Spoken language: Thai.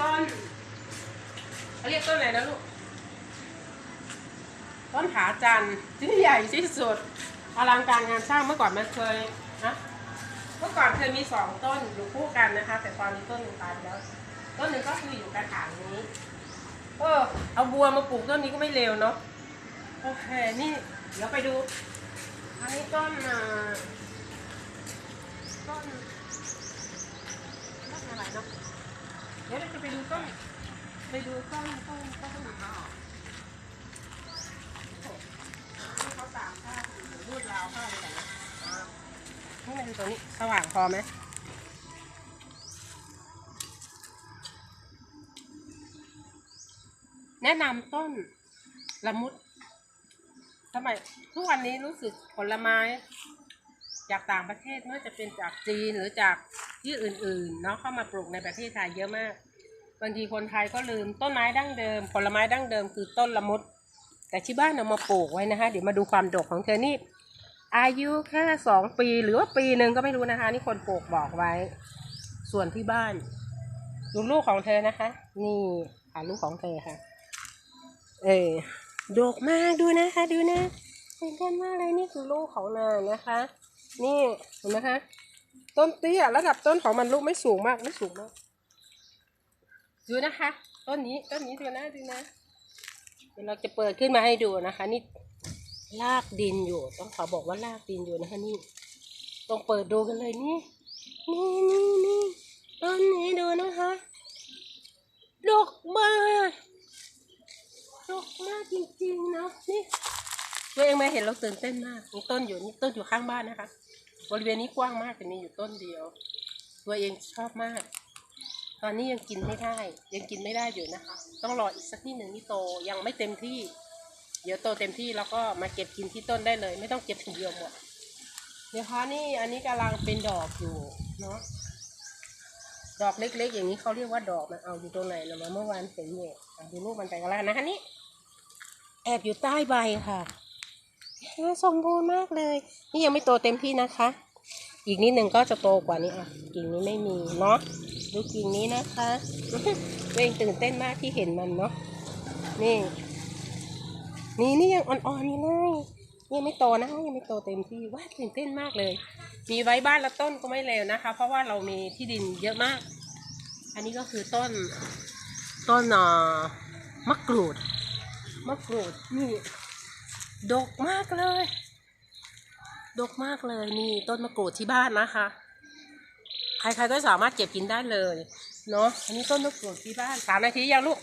ต้นเขาเรียกต้นอะไรนะลูก ต้นขาจันทร์ที่ใหญ่ที่สุดอลังการงานสร้างเมื่อก่อนมันเคยนะเมื่อก่อนเคยมีสองต้นอยู่คู่กันนะคะ แต่ตอนนี้ต้นหนึ่งตายแล้ว ต้นหนึ่งก็คืออยู่กระถางนี้ เออ เอาบัวมาปลูกต้นนี้ก็ไม่เลวเนาะโอเคนี่ เดี๋ยวไปดู อันนี้ต้นอ่าต้นต้นอะไรเนาะเดี๋ยวเรา จะไปดูต้นไปดูต้นต้นต้นอ่าเขาตากผ้าอยู่รูดราวผ้าอะไรกันนะอ่านี่มาดูตรงนี้สว่างพอไหมแนะนำต้นละมุดทำไมทุกวันนี้รู้สึกผลไม้จากต่างประเทศไม่ว่าจะเป็นจากจีนหรือจากที่อื่นๆเนาะเข้ามาปลูกในประเทศไทยเยอะมาก บางทีคนไทยก็ลืมต้นไม้ดั้งเดิม ผลไม้ดั้งเดิมคือต้นละมุด แต่ที่บ้านเอามาปลูกไว้นะคะ เดี๋ยวมาดูความดกของเธอนี่ อายุแค่สองปีหรือว่าปีหนึ่งก็ไม่รู้นะคะ นี่คนปลูกบอกไว้ ส่วนที่บ้านดูลูกของเธอนะคะ นี่ค่ะลูกของเธอค่ะ เออดกมากดูนะคะดูนะตื่นเต้นมากเลยนี่คือลูกของนางนะคะ นี่เห็นไหมคะ ต้นเตี้ยระดับต้นของมันลูกไม่สูงมากไม่สูงมาก ดูนะคะต้นนี้ต้นนี้ดูนะดูนะเดี๋ยวเราจะเปิดขึ้นมาให้ดูนะคะ นี่ลากดินอยู่ ต้องขอบอกว่าลากดินอยู่นะคะนี่ต้องเปิดดูกันเลยนี่ นี่นี่นี่ต้นนี้ดูนะคะดกมาดกมากจริงๆนะนี่ตัวเองมาเห็นเราตื่นเต้นมากมีต้นอยู่นี่ต้นอยู่ข้างบ้านนะคะ บริเวณนี้กว้างมากแต่มีอยู่ต้นเดียว ตัวเองชอบมาก ตอนนี้ยังกินไม่ได้ ยังกินไม่ได้อยู่นะคะ ต้องรออีกสักนิดหนึ่งนี่โตยังไม่เต็มที่ เดี๋ยวโตเต็มที่แล้วก็มาเก็บกินที่ต้นได้เลย ไม่ต้องเก็บทีเดียวหมดเดี๋ยวคะนี่อันนี้กำลังเป็นดอกอยู่เนาะดอกเล็ก ๆ อย่างนี้เขาเรียกว่าดอกมันเอาอยู่ตรงไหนนะมาเมื่อวานเห็นอยู่อะดูรูปมันไปกันแล้วกันนะคะนี่แอบอยู่ใต้ใบค่ะน่าสมบูรณ์มากเลย นี่ยังไม่โตเต็มที่นะคะ อีกนิดหนึ่งก็จะโตกว่านี้อะกิ่งนี้ไม่มีเนาะ ดูกิ่งนี้นะคะตัวเองตื่นเต้นมากที่เห็นมันเนาะนี่ นี่นี่ยังอ่อนๆอยู่เลยยังไม่โตนะยังไม่โตเต็มที่ว้าตื่นเต้นมากเลย มีไว้บ้านละต้นก็ไม่เลวนะคะ เพราะว่าเรามีที่ดินเยอะมาก อันนี้ก็คือต้น ต้นอ่อมะกรูดมะกรูดนี่ดกมากเลย ดกมากเลยนี่ต้นมะกรูดที่บ้านนะคะ ใครๆก็สามารถเก็บกินได้เลยเนาะอันนี้ต้นมะกรูดที่บ้านสามนาทียังลูก